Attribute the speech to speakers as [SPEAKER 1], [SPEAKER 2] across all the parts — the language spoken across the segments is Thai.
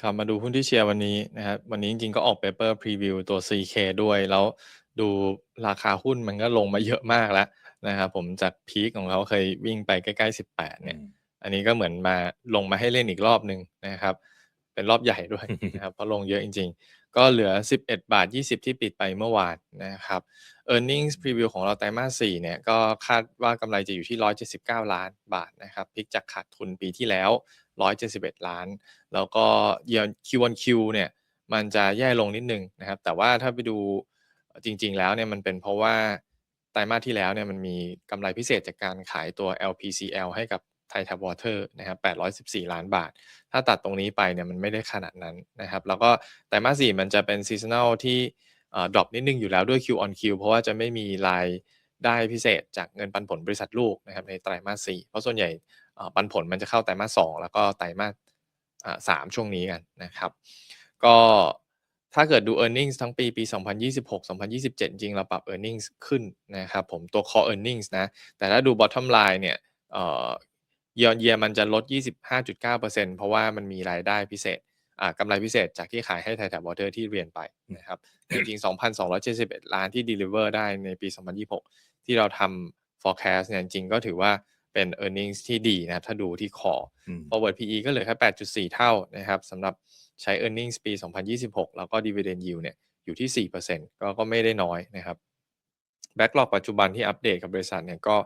[SPEAKER 1] ครับมาดูหุ้นที่เชียร์วันนี้นะครับวันนี้จริงๆก็ออก Paper Preview ตัว CK ด้วย แล้วดูราคาหุ้นมันก็ลงมาเยอะมากแล้วนะครับผมจากพีกของเขาเคยวิ่งไปใกล้ๆ 18 เนี่ย อันนี้ก็เหมือนมาลงมาให้เล่นอีกรอบหนึ่งนะครับ เป็นรอบใหญ่ด้วยนะครับเพราะลงเยอะจริง ๆ ก็เหลือ 11.20 ที่ปิดไปเมื่อวานนะครับ Earnings Preview ของเราไตรมาส4เนี่ยก็คาดว่ากำไรจะอยู่ที่ 179 ล้านบาทนะครับพลิกจากขาดทุนปีที่แล้ว 171 ล้าน แล้วก็ Year Q-on-Q เนี่ยมันจะแย่ลงนิดหนึ่งนะครับ แต่ว่าถ้าไปดูจริง ๆ แล้วเนี่ยมันเป็นเพราะว่าไตรมาสที่แล้วเนี่ยมันมีกำไรพิเศษจากการขายตัว LPCL ให้กับ Thai Tap Water นะครับ814 ล้านบาท ถ้าตัดตรงนี้ไปเนี่ยมันไม่ได้ขนาดนั้นนะครับ แล้วก็ไตรมาส4มันจะเป็น seasonal ที่ดรอปนิดนึงอยู่แล้วด้วย Q-on-Q เพราะว่าจะไม่มีรายได้พิเศษจากเงินปันผลบริษัทลูกนะครับในไตรมาส4เพราะส่วนใหญ่ปันผลมันจะเข้าไตรมาส2แล้วก็ไตรมาสอ่า3ช่วงนี้กันนะครับ ก็ถ้าเกิดดู Earnings ทั้งปี ปี 2026 2027 จริง เราปรับ Earnings ขึ้นนะครับผมตัว Core Earnings นะ แต่ถ้าดู Bottom Line เนี่ย เอ่อ Year on Year มันจะลด 25.9%เพราะว่ามันมีรายได้พิเศษอ่ากำไรพิเศษจากที่ขายให้ Thai Tap Water ที่เรียนไปนะครับ จริงๆ 2,271 ล้านที่ Deliver ได้ในปี 2026 ที่เราทำ Forecast เนี่ยจริงๆก็ถือว่าเป็น Earnings ที่ดีนะครับ ถ้าดูที่ Core
[SPEAKER 2] อืม
[SPEAKER 1] Forward PE ก็เหลือแค่ 8.4 เท่านะครับสำหรับใช้ Earnings ปี 2026 แล้วก็ Dividend Yield เนี่ยอยู่ที่ 4%ก็ก็ไม่ได้น้อยนะครับ Backlog ปัจจุบันที่อัปเดตกับบริษัทเนี่ยก็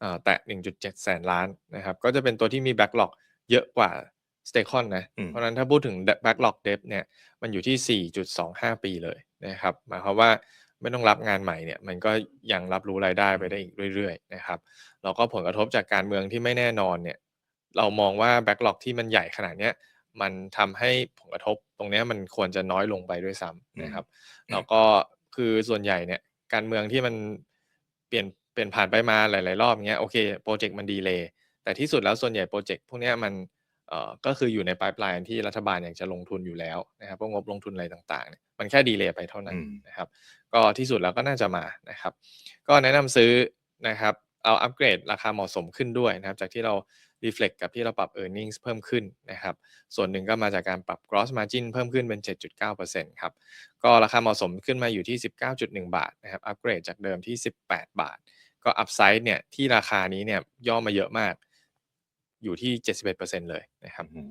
[SPEAKER 1] เอ่อแตะ 1.7 แสนล้านนะครับ ก็จะเป็นตัวที่มี Backlog เยอะกว่า Stakon นะ
[SPEAKER 2] อืม
[SPEAKER 1] เพราะฉะนั้นถ้าพูดถึงด Backlog Depth เนี่ยมันอยู่ที่ 4.25 ปีเลยนะครับหมายความว่าไม่ต้องรับงานใหม่เนี่ยมันก็ยังรับรู้รายได้ไปได้อีกเรื่อยๆนะครับแล้วก็ผลกระทบจากการเมืองที่ไม่แน่นอนเนี่ยเรามองว่า Backlog ที่มันใหญ่ขนาดเนี้ยมันทำให้ผลกระทบตรงเนี้ยมันควรจะน้อยลงไปด้วยซ้ำนะครับแล้วก็คือส่วนใหญ่เนี่ย การเมืองที่มันเปลี่ยนเปลี่ยนผ่านไปมาหลาย ๆ รอบอย่างเงี้ยโอเคพรอเจกต์มันดีเลย์แต่ที่สุดแล้วส่วนใหญ่พรอเจกต์พวกเนี้ยมันเอ่อก็คืออยู่ใน pipeline ที่รัฐบาลอยากจะลงทุนอยู่แล้วนะครับพวกงบลงทุนอะไรต่างๆเนี่ยมันแค่ดีเลย์ไปเท่านั้น
[SPEAKER 2] อืม
[SPEAKER 1] นะครับ ก็ที่สุดแล้วก็น่าจะมานะครับ ก็แนะนำซื้อนะครับเอาอัปเกรดราคาเหมาะสมขึ้นด้วยนะครับ จากที่เรา reflect กับที่เราปรับ Earnings เพิ่มขึ้นนะครับ ส่วนหนึ่งก็มาจากการปรับ Gross Margin เพิ่มขึ้นเป็น 7.9%ครับ ก็ราคาเหมาะสมขึ้นมาอยู่ที่ 19.1 บาทนะครับ อัปเกรดจากเดิมที่ 18 บาท ก็ Upside เนี่ยที่ราคานี้เนี่ยย่อมาเยอะมาก อยู่ที่ 71%เลยนะครับ
[SPEAKER 2] อืม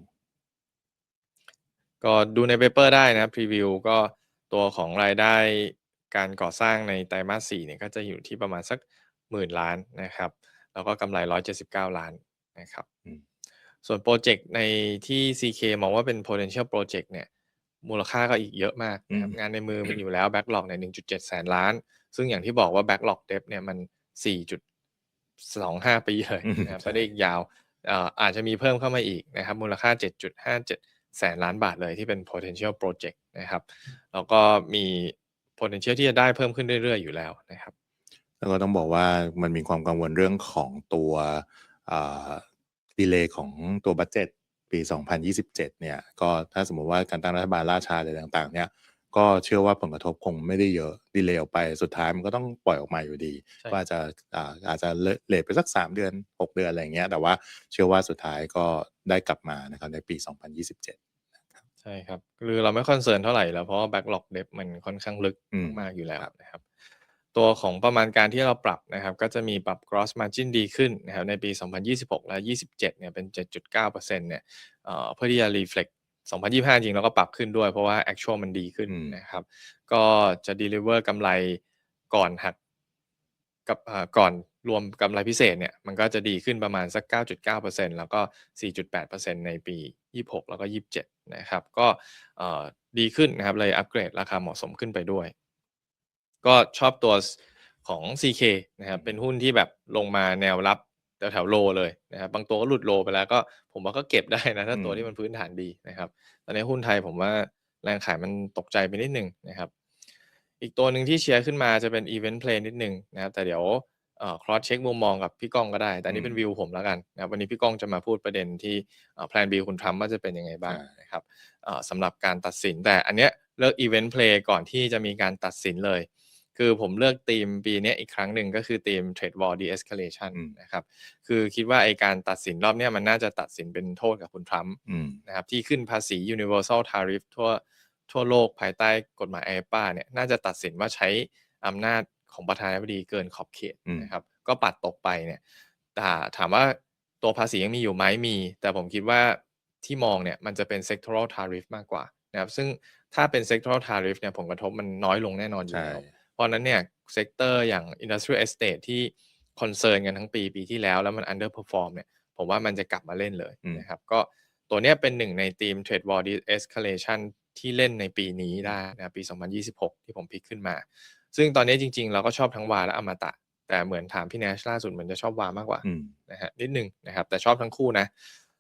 [SPEAKER 1] ก็ดูใน Paper ได้นะครับพรีวิวก็ตัวของรายได้การก่อสร้างในไตรมาส4เนี่ยก็จะอยู่ที่ประมาณสัก10,000ล้านนะครับ แล้วก็กำไร 179 ล้าน นะครับ
[SPEAKER 2] อืม
[SPEAKER 1] ส่วนพรอเจกต์ในที่ CK มองว่าเป็น potential project เนี่ย มูลค่าก็อีกเยอะมากนะครับ
[SPEAKER 2] อืม
[SPEAKER 1] งานในมือมีอยู่แล้ว Backlog เนี่ย1.7 แสนล้าน ซึ่งอย่างที่บอกว่า Backlog Depth เนี่ยมัน 4.25 ปีเลย
[SPEAKER 2] อืม
[SPEAKER 1] นะครับ
[SPEAKER 2] ใช่
[SPEAKER 1] ไปได้อีกยาวเอ่ออาจจะมีเพิ่มเข้ามาอีกนะครับ มูลค่า 7.57 แสนล้านบาทเลยที่เป็น potential project นะครับแล้วก็มี potential ที่จะได้เพิ่มขึ้นเรื่อยๆอยู่แล้วนะครับ
[SPEAKER 2] แล้วก็ต้องบอกว่ามันมีความกังวลเรื่องของตัว ดีเลย์ของตัวบัตเจ็ตปี 2027 เนี่ย ก็ถ้าสมมุติว่าการตั้งรัฐบาลล่าช้าอะไรต่างๆ เนี่ย ก็เชื่อว่าผลกระทบคงไม่ได้เยอะดีเลย์ออกไปสุดท้ายมันก็ต้องปล่อยออกมาอยู่ดี
[SPEAKER 1] ใช่
[SPEAKER 2] ก็อาจจะอ่าอาจจะเลทไปสัก 3 เดือน 6 เดือนอะไรอย่างเงี้ย แต่ว่าเชื่อว่าสุดท้ายก็ได้กลับมานะครับในปี 2027
[SPEAKER 1] ใช่ครับ คือเราไม่คอนเซิร์นเท่าไรแล้วเพราะว่า Backlog Depth มันค่อนข้างลึก
[SPEAKER 2] อืม
[SPEAKER 1] มากๆอยู่แล้ว
[SPEAKER 2] ครับ
[SPEAKER 1] นะครับ ตัวของประมาณการที่เราปรับนะครับ ก็จะมีปรับ Gross Margin ดีขึ้นนะครับในปี 2026 และ 27 เนี่ยเป็น 7.9%เนี่ยเอ่อเพื่อที่จะ reflect 2025 จริงเราก็ปรับขึ้นด้วยเพราะว่า Actual มันดีขึ้นนะครับ ก็จะ deliver กำไรก่อนหักกับอ่าก่อนรวมกำไรพิเศษเนี่ยมันก็จะดีขึ้นประมาณสัก 9.9%แล้วก็ 4.8%ในปี 26 แล้วก็ 27 นะครับ ก็ดีขึ้นนะครับเลยอัปเกรดราคาเหมาะสมขึ้นไปด้วย ก็ชอบตัวสของ CK นะครับเป็นหุ้นที่แบบลงมาแนวรับแถวๆ Low เลยนะครับบางตัวก็หลุด Low ไปแล้วก็ผมว่าก็เก็บได้นะถ้า
[SPEAKER 2] อื
[SPEAKER 1] ตัว
[SPEAKER 2] ม
[SPEAKER 1] ที่มันพื้นฐานดีนะครับ ตอนนี้หุ้นไทยผมว่าแรงขายมันตกใจไปนิดหนึ่งนะครับ อีกตัวหนึ่งที่เชียร์ขึ้นมาจะเป็น Event Play นิดหนึ่งนะครับแต่เดี๋ยวเอ่อ cross check มุมมองกับพี่ก้องก็ได้ แต่อันนี้เป็น
[SPEAKER 2] อืม
[SPEAKER 1] วิวผมแล้วกันนะครับวันนี้พี่ก้องจะมาพูดประเด็นที่เอ่อแพลน B คุณทรัมป์ว่าจะเป็นยังไงบ้าง
[SPEAKER 2] ใช่
[SPEAKER 1] นะครับเอ่อสำหรับการตัดสินแต่อันเนี้ยเลือก Event Play ก่อนที่จะมีการตัดสินเลย คือผมเลือกธีมปีเนี้ยอีกครั้งหนึ่งก็คือธีม Trade War De-escalation
[SPEAKER 2] อืม
[SPEAKER 1] นะครับคือคิดว่าไอการตัดสินรอบเนี้ยมันน่าจะตัดสินเป็นโทษกับคุณทรัมป์
[SPEAKER 2] อืม
[SPEAKER 1] นะครับที่ขึ้นภาษี universal tariff ทั่วทั่วโลกภายใต้กฎหมายไอปาเนี่ยน่าจะตัดสินว่าใช้อำนาจของประธานาธิบดีเกินขอบเขต
[SPEAKER 2] อืม
[SPEAKER 1] นะครับก็ปัดตกไปเนี่ยแต่ถามว่าตัวภาษียังมีอยู่ไหมมี แต่ผมคิดว่าที่มองเนี่ยมันจะเป็น sectoral tariff มากกว่านะครับซึ่งถ้าเป็น sectoral tariff เนี่ยผลกระทบมันน้อยลงแน่นอนอยู่
[SPEAKER 2] ใช่
[SPEAKER 1] แล้วเพ ราะฉะนั้นเนี่ยเซกเตอร์อย่าง industrial estate ที่คอนเซิร์นกันทั้งปีปีที่แล้ว แล้วมัน underperform เนี่ยผมว่ามันจะกลับมาเล่นเลย
[SPEAKER 2] อืม
[SPEAKER 1] นะครับ ก็ตัวเนี้ยเป็นหนึ่งในทีม trade war de-escalation ที่เล่นในปีนี้ได้นะครับปี 2026 ที่ผมพิกขึ้นมา ซึ่งตอนนี้จริงๆ เราก็ชอบทั้งวาและอมตะ แต่เหมือนถามพี่แนชล่าสุดเหมือนจะชอบวามากกว่า
[SPEAKER 2] อืม
[SPEAKER 1] นะฮะนิดนึงนะครับ แต่ชอบทั้งคู่นะ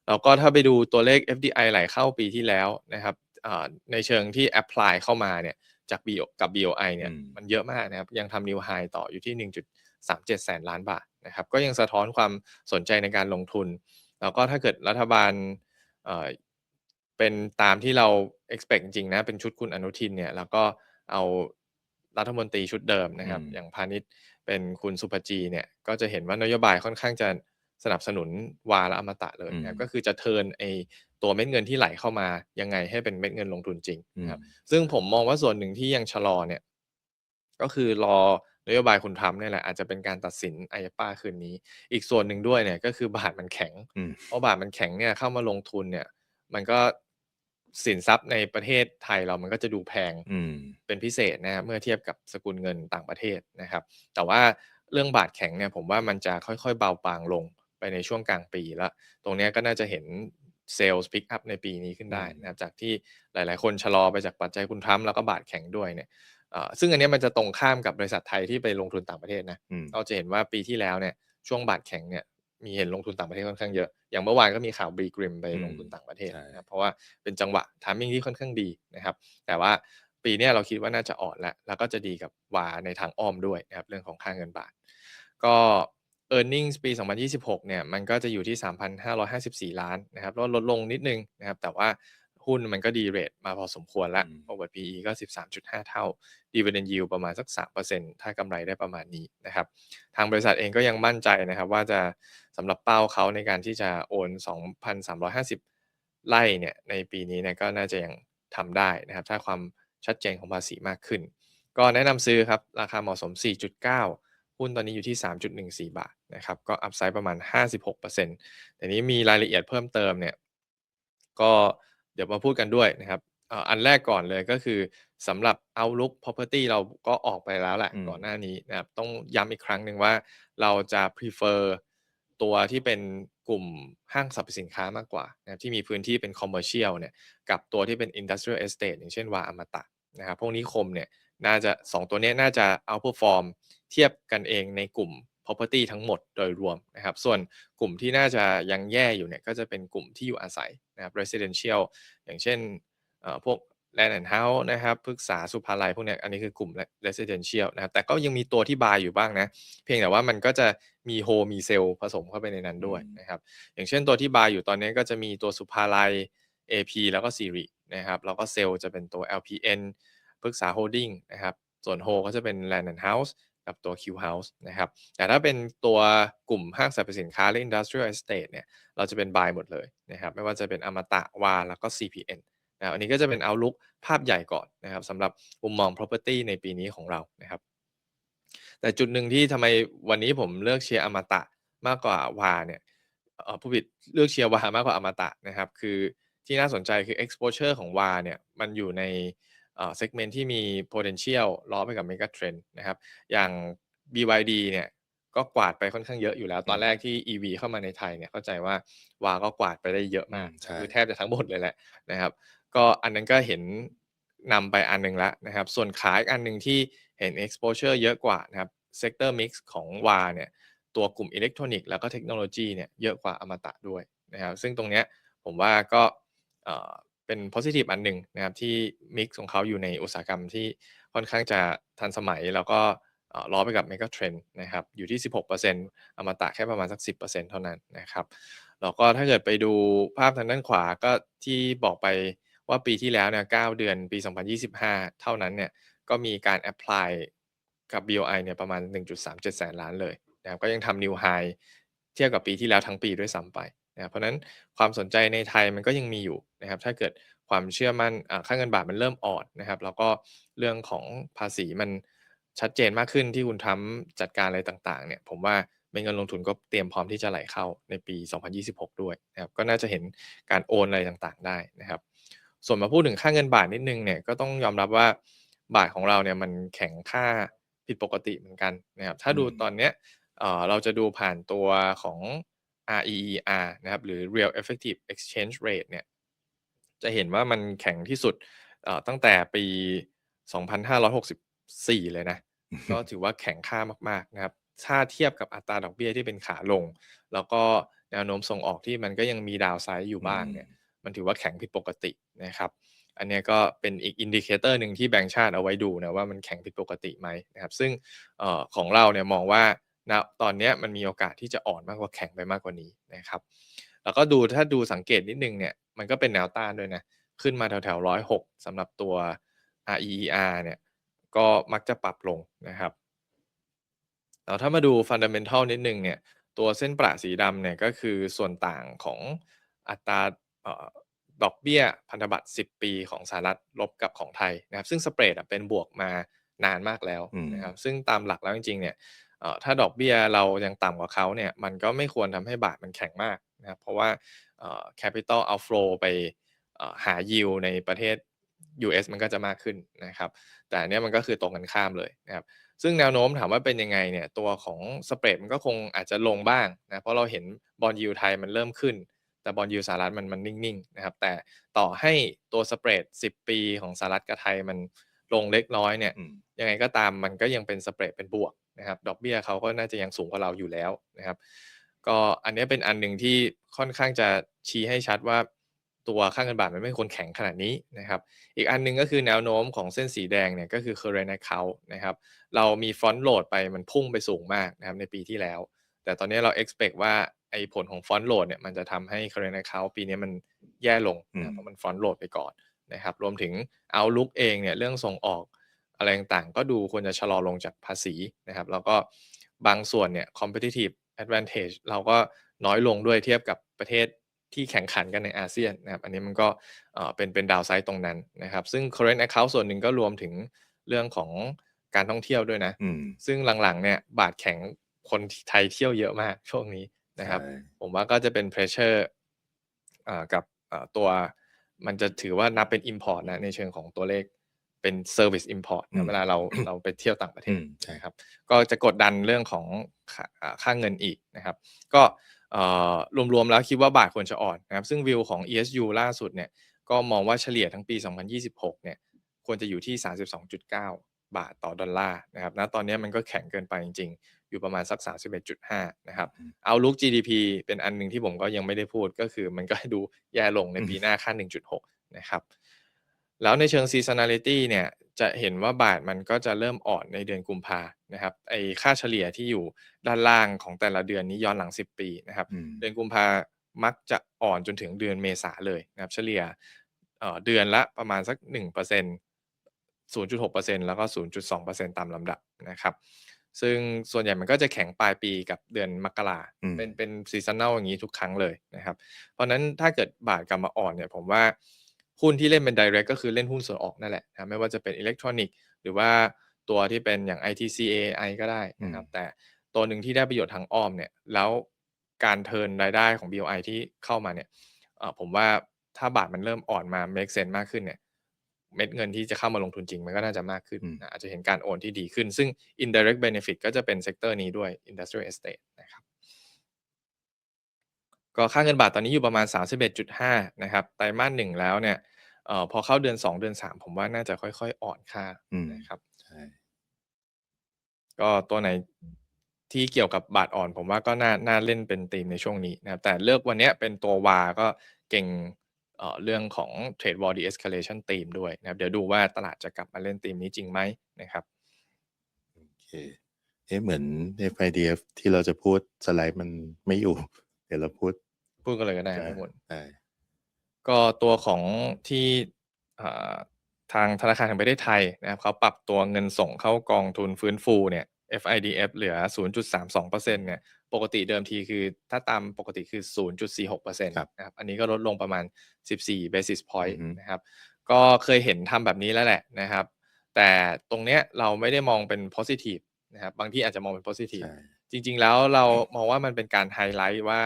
[SPEAKER 1] แล้วก็ถ้าไปดูตัวเลข FDI ไหลเข้าปีที่แล้วนะครับอ่าในเชิงที่ apply เข้ามาเนี่ย จาก BO กับ BOI เนี่ย
[SPEAKER 2] อืม
[SPEAKER 1] มันเยอะมากนะครับ ยังทำ new high ต่ออยู่ที่ 1.37 แสนล้านบาทนะครับ ก็ยังสะท้อนความสนใจในการลงทุน แล้วก็ถ้าเกิดรัฐบาลเอ่อเป็นตามที่เรา expect จริงๆนะ เป็นชุดคุณอนุทินเนี่ยแล้วก็เอารัฐมนตรีชุดเดิมนะครับ
[SPEAKER 2] อืม
[SPEAKER 1] อย่างพาณิชย์เป็นคุณสุภจีเนี่ย ก็จะเห็นว่านโยบายค่อนข้างจะ สนับสนุนวาและอมตะเลยนะครับก็คือจะเทิร์นไอตัวเม็ดเงินที่ไหลเข้ามายังไงให้เป็นเม็ดเงินลงทุนจริง
[SPEAKER 2] อืม
[SPEAKER 1] นะครับ ซึ่งผมมองว่าส่วนหนึ่งที่ยังชะลอเนี่ย ก็คือรอนโยบายคุณทรัมป์เนี่ยแหละอาจจะเป็นการตัดสินไอป้าคืนนี้ อีกส่วนหนึ่งด้วยเนี่ยก็คือบาทมันแข็ง
[SPEAKER 2] อืม
[SPEAKER 1] เพราะบาทมันแข็งเนี่ยเข้ามาลงทุนเนี่ย มันก็สินทรัพย์ในประเทศไทยเรามันก็จะดูแพง
[SPEAKER 2] อืม
[SPEAKER 1] เป็นพิเศษนะครับเมื่อเทียบกับสกุลเงินต่างประเทศนะครับ แต่ว่าเรื่องบาทแข็งเนี่ยผมว่ามันจะค่อยๆ เบาบางลง ไปในช่วงกลางปีแล้วตรงเนี้ยก็น่าจะเห็นเซลล์พิกอัพในปีนี้ขึ้นได้
[SPEAKER 2] อืม
[SPEAKER 1] นะครับจากที่หลาย ๆ คนชะลอไปจากปัจจัยคุณทรัมป์แล้วก็บาทแข็งด้วยเนี่ยเอ่อซึ่งอันเนี้ยมันจะตรงข้ามกับบริษัทไทยที่ไปลงทุนต่างประเทศนะ
[SPEAKER 2] อืม
[SPEAKER 1] เราจะเห็นว่าปีที่แล้วเนี่ยช่วงบาทแข็งเนี่ยมีเห็นลงทุนต่างประเทศค่อนข้างเยอะ อย่างเมื่อวานก็มีข่าวบีกริมไป
[SPEAKER 2] อืม
[SPEAKER 1] ลงทุนต่างประเทศ
[SPEAKER 2] ใช่
[SPEAKER 1] นะครับเพราะว่าเป็นจังหวะทามมิ่งที่ค่อนข้างดีนะครับ แต่ว่าปีเนี้ยเราคิดว่าน่าจะอ่อนแล้ว แล้วก็จะดีกับวาในทางอ้อมด้วยนะครับเรื่องของค่าเงินบาท ก็ e a r n i n g ปี 2026 เนี่ยมันก็จะอยู่ที่ 3,554 ล้านนะครับลดลดลงนิดนึงนะครับ แต่ว่าหุ้นมันก็ดีเรทมาพอสมควรแล้ว
[SPEAKER 2] อืม
[SPEAKER 1] over PE ก็ 13.5 เท่า dividend yield ประมาณสัก 3%ถ้ากำไรได้ประมาณนี้นะครับ ทางบริษัทเองก็ยังมั่นใจนะครับ ว่าจะสำหรับเป้าเขาในการที่จะโอน 2,350 ไร่เนี่ยในปีนี้เนี่ยก็น่าจะยังทำได้นะครับ ถ้าความชัดเจนของภาษีมากขึ้น ก็แนะนำซื้อครับ ราคาเหมาะสม 4.9 หุ้นตอนนี้อยู่ที่ 3.14 บาทนะครับ ก็อัพไซด์ประมาณ 56%แต่นี้มีรายละเอียดเพิ่มเติมเนี่ย ก็เดี๋ยวมาพูดกันด้วยนะครับเอ่ออันแรกก่อนเลยก็คือสำหรับ Outlook Property เราก็ออกไปแล้วแหละ
[SPEAKER 2] อืม
[SPEAKER 1] ก่อนหน้านี้นะครับ ต้องย้ำอีกครั้งหนึ่งว่าเราจะ prefer ตัวที่เป็นกลุ่มห้างสรรพสินค้ามากกว่านะครับที่มีพื้นที่เป็น commercial เนี่ยกับตัวที่เป็น industrial estate อย่างเช่นวาอมตะนะครับพวกนิคมเนี่ย น่าจะสองตัวเนี้ยน่าจะ outperform เทียบกันเองในกลุ่ม property ทั้งหมดโดยรวมนะครับ ส่วนกลุ่มที่น่าจะยังแย่อยู่เนี่ยก็จะเป็นกลุ่มที่อยู่อาศัยนะครับ residential อย่างเช่นเอ่อพวก land and house นะครับพฤกษาสุภาลัยพวกเนี้ยอันนี้คือกลุ่ม residential นะครับแต่ก็ยังมีตัวที่บายอยู่บ้างนะ เพียงแต่ว่ามันก็จะมีโฮมีเซลผสมเข้าไปในนั้นด้วย
[SPEAKER 2] อืม
[SPEAKER 1] นะครับ อย่างเช่นตัวที่บายอยู่ตอนนี้ก็จะมีตัวสุภาลัย AP แล้วก็ s ีรินะครับแล้วก็เซลจะเป็นตัว LPN พฤกษาโฮดดิ้งนะครับ ส่วนโฮก็จะเป็น Land and House กับตัว Q House นะครับ แต่ถ้าเป็นตัวกลุ่มห้างสรรพสินค้า และ Industrial Estate เนี่ย เราจะเป็น buy หมดเลยนะครับ ไม่ว่าจะเป็นอมตะวา แล้วก็ CPN นะอันนี้ก็จะเป็น outlook ภาพใหญ่ก่อนนะครับสำหรับมุมมอง property ในปีนี้ของเรานะครับ แต่จุดหนึ่งที่ทำไมวันนี้ผมเลือกเชียร์อมตะมากกว่าวาเนี่ยผู้ผิดเลือกเชียร์วามากกว่าอมตะนะครับ คือที่น่าสนใจคือ exposure ของวาเนี่ย มันอยู่ใน เอ่อ segment ที่มี potential ล้อไปกับ mega trend นะครับ อย่าง BYD เนี่ยก็กวาดไปค่อนข้างเยอะอยู่แล้ว ตอนแรกที่ EV เข้ามาในไทยเนี่ยเข้าใจว่าวาก็กวาดไปได้เยอะมาก
[SPEAKER 2] อืมใช่
[SPEAKER 1] คือแทบจะทั้งหมดเลยแหละนะครับ ก็อันนั้นก็เห็นนำไปอันหนึ่งแล้วนะครับ ส่วนขายอันหนึ่งที่เห็น exposure เยอะกว่านะครับ sector mix ของวาเนี่ยตัวกลุ่มอิเล็กทรอนิกส์แล้วก็เทคโนโลยีเนี่ยเยอะกว่าอมตะด้วยนะครับ ซึ่งตรงเนี้ยผมว่าก็ เป็น positive อันหนึ่งนะครับที่ mix ของเขาอยู่ในอุตสาหกรรมที่ค่อนข้างจะทันสมัยแล้วก็ล้อไปกับ mega trend นะครับอยู่ที่ 16%อมตะแค่ประมาณสัก 10%เท่านั้นนะครับแล้วก็ถ้าเกิดไปดูภาพทางด้านขวาก็ที่บอกไปว่าปีที่แล้วเนี่ย9เดือนปี 2025 เท่านั้นเนี่ยก็มีการ apply กับ BOI เนี่ยประมาณ 1.37 แสนล้านเลยนะครับก็ยังทำ New High เทียบกับปีที่แล้วทั้งปีด้วยซ้ำไป นะเพราะนั้นความสนใจในไทยมันก็ยังมีอยู่นะครับ ถ้าเกิดความเชื่อมั่นอ่าค่าเงินบาทมันเริ่มอ่อนนะครับ แล้วก็เรื่องของภาษีมันชัดเจนมากขึ้นที่คุณทรัมจัดการอะไรต่างๆ เนี่ย ผมว่าเม็ดเงินลงทุนก็เตรียมพร้อมที่จะไหลเข้าในปี 2026 ด้วยนะครับ ก็น่าจะเห็นการโอนอะไรต่างๆ ได้นะครับ ส่วนมาพูดถึงค่าเงินบาทนิดนึงเนี่ยก็ต้องยอมรับว่าบาทของเราเนี่ยมันแข็งค่าผิดปกติเหมือนกันนะครับ ถ้าดูตอนเนี้ยเเราจะดูผ่านตัวของ REER นะครับ หรือ Real Effective Exchange Rate เนี่ย จะเห็นว่ามันแข็งที่สุดเอ่อตั้งแต่ปี 2564 เลยนะ ก็ถือว่าแข็งค่ามากๆนะครับ ถ้าเทียบกับอัตราดอกเบี้ยที่เป็นขาลง แล้วก็แนวโน้มส่งออกที่มันก็ยังมีดาวไซด์อยู่บ้างเนี่ย มันถือว่าแข็งผิดปกตินะครับ อันเนี้ยก็เป็นอีกอินดิเคเตอร์หนึ่งที่แบงก์ชาติเอาไว้ดูนะว่ามันแข็งผิดปกติไหมนะครับ ซึ่งเออของเราเนี่ยมองว่า ณตอนเนี้ยมันมีโอกาสที่จะอ่อนมากกว่าแข็งไปมากกว่านี้นะครับ แล้วก็ดูถ้าดูสังเกตนิดนึงเนี่ยมันก็เป็นแนวต้านด้วยนะ ขึ้นมาแถวแถวร้อยหกสำหรับตัว REER เนี่ยก็มักจะปรับลงนะครับแล้วถ้ามาดูฟันดัมเ n นทัลนิดนึงเนี่ยตัวเส้นประสีดำเนี่ยก็คือส่วนต่างของอัตราเอ่อดอกเบี้ยพันธบัตร 10 ปีของสหรัฐลบกับของไทยนะครับ ซึ่งสเปรดอะเป็นบวกมานานมากแล้ว
[SPEAKER 2] อืม
[SPEAKER 1] นะครับ ซึ่งตามหลักแล้วจริงๆเนี่ยเอ่อ ถ้าดอกเบี้ยเรายังต่ำกว่าเขาเนี่ยมันก็ไม่ควรทำให้บาทมันแข็งมากนะครับเพราะว่าเอ่อ capital outflow ไปเอ่อหา yield ในประเทศ US มันก็จะมากขึ้นนะครับ แต่อันเนี้ยมันก็คือตรงกันข้ามเลยนะครับซึ่งแนวโน้มถามว่าเป็นยังไงเนี่ยตัวของสเปรดมันก็คงอาจจะลงบ้างนะเพราะเราเห็นบอลยูไทยมันเริ่มขึ้น แต่บอลยูสหรัฐมันมันนิ่งๆนะครับแต่ต่อให้ตัวสเปรด 10 ปีของสหรัฐกับไทยมันลงเล็กน้อยเนี่ย
[SPEAKER 2] อืม
[SPEAKER 1] ยังไงก็ตามมันก็ยังเป็นสเปรดเป็นบวก นะครับดอกเบี้ยเขาก็น่าจะยังสูงกว่าเราอยู่แล้วนะครับ ก็อันเนี้ยเป็นอันหนึ่งที่ค่อนข้างจะชี้ให้ชัดว่าตัวค่าเงินบาทมันไม่ควรแข็งขนาดนี้นะครับ อีกอันหนึงก็คือแนวโน้มของเส้นสีแดงเนี่ยก็คือ current account นะครับ เรามี front load ไปมันพุ่งไปสูงมากนะครับในปีที่แล้ว แต่ตอนนี้เรา expect ว่าไอ้ผลของ front load เนี่ยมันจะทำให้ current account ปีนี้มันแย่ลงนะครับ
[SPEAKER 2] อืม
[SPEAKER 1] เพราะมัน front load ไปก่อนนะครับ รวมถึง outlook เองเนี่ยเรื่องส่งออก อะไรต่างๆ ก็ดูควรจะชะลอลงจากภาษีนะครับ แล้วก็บางส่วนเนี่ย competitive advantage เราก็น้อยลงด้วยเทียบกับประเทศที่แข่งขันกันในอาเซียนนะครับ อันนี้มันก็เอ่อเป็นเป็นดาวไซด์ตรงนั้นนะครับ ซึ่ง current account ส่วนหนึ่งก็รวมถึงเรื่องของการท่องเที่ยวด้วยนะ
[SPEAKER 2] อืม
[SPEAKER 1] ซึ่งหลังๆเนี่ยบาทแข็งคนไทยเที่ยวเยอะมากช่วงนี้นะครับ
[SPEAKER 2] ใช่
[SPEAKER 1] ผมว่าก็จะเป็น pressure อ่ากับอ่าตัวมันจะถือว่านับเป็น import นะในเชิงของตัวเลข เป็น service import
[SPEAKER 2] อื
[SPEAKER 1] นะ
[SPEAKER 2] ม
[SPEAKER 1] เวลาเราเราไปเที่ยวต่างประเท
[SPEAKER 2] อื
[SPEAKER 1] ศ
[SPEAKER 2] มใช่
[SPEAKER 1] นะครับ ก็จะกดดันเรื่องของค่าอ่าค่าเงินอีกนะครับ ก็เอ่อรวมๆแล้วคิดว่าบาทควรจะอ่อนนะครับ ซึ่งวิวของ ESU ล่าสุดเนี่ยก็มองว่าเฉลี่ยทั้งปี 2026 เนี่ยควรจะอยู่ที่ 32.9 บาทต่อดอลลาร์นะครับณตอนนี้มันก็แข็งเกินไปจริง ๆ อยู่ประมาณสัก 31.5 นะครับ
[SPEAKER 2] อืม
[SPEAKER 1] เอาลุก GDP เป็นอันหนึ่งที่ผมก็ยังไม่ได้พูดก็คือมันก็ดูแย่ลงในปีหน้าค่า 1.6 นะครับ แล้วในเชิง seasonality เนี่ยจะเห็นว่าบาทมันก็จะเริ่มอ่อนในเดือนกุมภานะครับไอค่าเฉลี่ยที่อยู่ด้านล่างของแต่ละเดือนนี้ย้อนหลัง 10 ปีนะครับ
[SPEAKER 2] อืม
[SPEAKER 1] เดือนกุมภามักจะอ่อนจนถึงเดือนเมษาเลยนะครับเฉลี่ยเอ่อเดือนละประมาณสัก 1% 0.6%แล้วก็ 0.2%ตามลำดับนะครับ ซึ่งส่วนใหญ่มันก็จะแข็งปลายปีกับเดือนมกรา
[SPEAKER 2] อืม
[SPEAKER 1] เป็นเป็นซีซันแนลอย่างนี้ทุกครั้งเลยนะครับ เพราะฉะนั้นถ้าเกิดบาทกลับมาอ่อนเนี่ยผมว่า หุ้นที่เล่นเป็น direct ก็คือเล่นหุ้นส่วนออกนั่นแหละนะไม่ว่าจะเป็นอิเล็กทรอนิกส์หรือว่าตัวที่เป็นอย่าง ITCAI ก็ได้นะครับ แต่ตัวหนึ่งที่ได้ประโยชน์ทางอ้อมเนี่ยแล้วการเทิร์นรายได้ของ BOI ที่เข้ามาเนี่ยเอ่อผมว่าถ้าบาทมันเริ่มอ่อนมา make sense มากขึ้นเนี่ยเม็ดเงินที่จะเข้ามาลงทุนจริงมันก็น่าจะมากขึ้น
[SPEAKER 2] อืม
[SPEAKER 1] นะอาจจะเห็นการโอนที่ดีขึ้น ซึ่ง indirect benefit ก็จะเป็นเซกเตอร์นี้ด้วย industrial estate นะครับ ก็ค่าเงินบาทตอนนี้อยู่ประมาณ 31.5 นะครับ ไตรมาสหนึ่งแล้วเนี่ยเอ่อพอเข้าเดือน 2 เดือน 3 ผมว่าน่าจะค่อยๆ อ่อนค่า
[SPEAKER 2] อืม
[SPEAKER 1] นะครับ
[SPEAKER 2] ใช่
[SPEAKER 1] ก็ตัวไหนที่เกี่ยวกับบาทอ่อน ผมว่าก็น่าน่าเล่นเป็นธีมในช่วงนี้นะครับ แต่เลือกวันเนี้ยเป็นตัววาก็เก่งเอ่อเรื่องของ trade war de-escalation ธีมด้วยนะครับ เดี๋ยวดูว่าตลาดจะกลับมาเล่นธีมนี้จริงไหมนะครับ
[SPEAKER 2] โอเคเอ๊ะเหมือน FIDF ที่เราจะพูดสไลด์มันไม่อยู่ เดี๋ยวเราพูด
[SPEAKER 1] พูดกันเลยก็ได้ครับ
[SPEAKER 2] ได้
[SPEAKER 1] พี่มน
[SPEAKER 2] ได้
[SPEAKER 1] ก็ตัวของที่อ่าทางธนาคารแห่งประเทศไทยนะครับเขาปรับตัวเงินส่งเข้ากองทุนฟื้นฟูเนี่ย FIDF เหลือ 0.32%เนี่ยปกติเดิมทีคือถ้าตามปกติคือ 0.46%
[SPEAKER 2] ครับ
[SPEAKER 1] นะครับอันนี้ก็ลดลงประมาณ 14 basis point
[SPEAKER 2] อือฮึ
[SPEAKER 1] นะครับก็เคยเห็นทำแบบนี้แล้วแหละนะครับ แต่ตรงเนี้ยเราไม่ได้มองเป็น positive นะครับบางที่อาจจะมองเป็น positive
[SPEAKER 2] ใช่
[SPEAKER 1] จริง ๆ แล้วเรามองว่ามันเป็นการไฮไลท์ว่า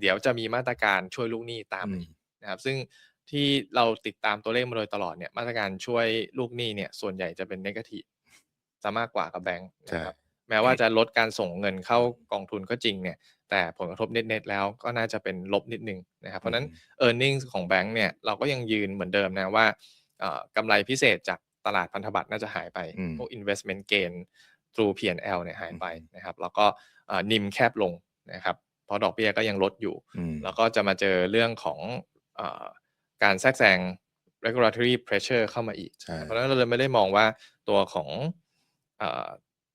[SPEAKER 1] เดี๋ยวจะมีมาตรการช่วยลูกหนี้ตาม
[SPEAKER 2] อื
[SPEAKER 1] มามอีกนะครับซึ่งที่เราติดตามตัวเลขมาโดยตลอดเนี่ยมาตรการช่วยลูกหนี้เนี่ยส่วนใหญ่จะเป็น negative ซะมากกว่ากับแบงก์นะครับแม้ว่าจะลดการส่งเงินเข้ากองทุนก็จริงเนี่ยแต่ผลกระทบเน็ตๆแล้วก็น่าจะเป็นลบนิดนึงนะครับเพราะฉะนั้น e a r n i n g ของแบงก์เนี่ยเราก็ยังยืนเหมือนเดิมนะว่าเอ่อกำไรพิเศษจากตลาดพันธบัตรน่าจะหายไป
[SPEAKER 2] อืม
[SPEAKER 1] พวก investment gain through P&L เนี่ยหายไป
[SPEAKER 2] อืม
[SPEAKER 1] นะครับ แล้วก็เอ่อนิมแคบลงนะครับ เพราะดอกเบี้ยก็ยังลดอยู่
[SPEAKER 2] อืม
[SPEAKER 1] แล้วก็จะมาเจอเรื่องของเออการแทรกแซง regulatory pressure เข้ามาอีก
[SPEAKER 2] ใช่
[SPEAKER 1] เพราะฉะนั้นเราเลยไม่ได้มองว่าตัวของเออ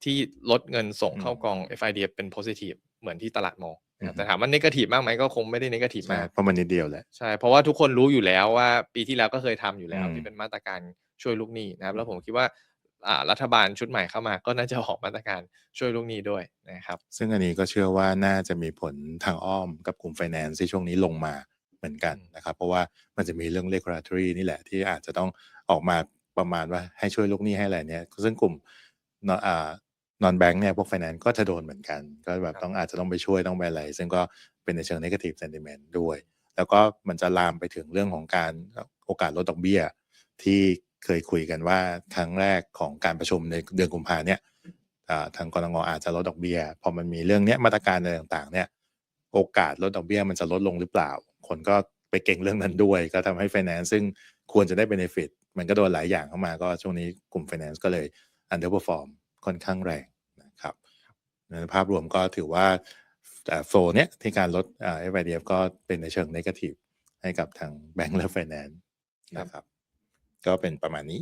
[SPEAKER 1] ที่ลดเงินส่งเข้ากอง FIDF เป็น positive เหมือนที่ตลาดมองนะครับแต่ถามว่า negative มากไหมก็คงไม่ได้ negative
[SPEAKER 2] ใช่
[SPEAKER 1] มาก
[SPEAKER 2] เพราะมันนิดเดียวแหละ
[SPEAKER 1] ใช่เพราะว่าทุกคนรู้อยู่แล้วว่าปีที่แล้วก็เคยทำอยู่แล้ว
[SPEAKER 2] อืม
[SPEAKER 1] ที่เป็นมาตรการช่วยลูกหนี้นะครับ แล้วผมคิดว่าอ่า รัฐบาลชุดใหม่เข้ามา ก็น่าจะออกมาตรการช่วยลูกหนี้ด้วยนะครับ
[SPEAKER 2] ซึ่งอันนี้ก็เชื่อว่าน่าจะมีผลทางอ้อมกับกลุ่ม finance ที่ช่วงนี้ลงมาเหมือนกันนะครับเพราะว่ามันจะมีเรื่อง regulatory นี่แหละที่อาจจะต้องออกมาประมาณว่าให้ช่วยลูกหนี้ให้อะไรเนี่ยซึ่งกลุ่ม non อ่า non bank เนี่ยพวก finance ก็จะโดนเหมือนกัน ก็แบบต้องอาจจะต้องไปช่วยต้องไปอะไร ซึ่งก็เป็นในเชิง negative sentiment ด้วย แล้วก็มันจะลามไปถึงเรื่องของการโอกาสลดดอกเบี้ยที่ เคยคุยกันว่าครั้งแรกของการประชุมในเดือนกุมภาเนี่ยทางกรงอาจจะลดดอกเบี้ยพอมันมีเรื่องเนี้ยมาตรการอะไรต่างๆ เนี่ย โอกาสลดดอกเบี้ยมันจะลดลงหรือเปล่า คนก็ไปเก่งเรื่องนั้นด้วย ก็ทำให้ finance ซึ่งควรจะได้ benefit มันก็โดนหลายอย่างเข้ามาก็ช่วงนี้กลุ่ม finance ก็เลย underperform ค่อนข้างแรงนะครับในภาพรวมก็ถือว่าโฟเนี้ยที่การลดอ่า FIDF ก็เป็นในเชิง negative ให้กับทางแบงก์และ finance นะครับ ก็เป็นประมาณนี้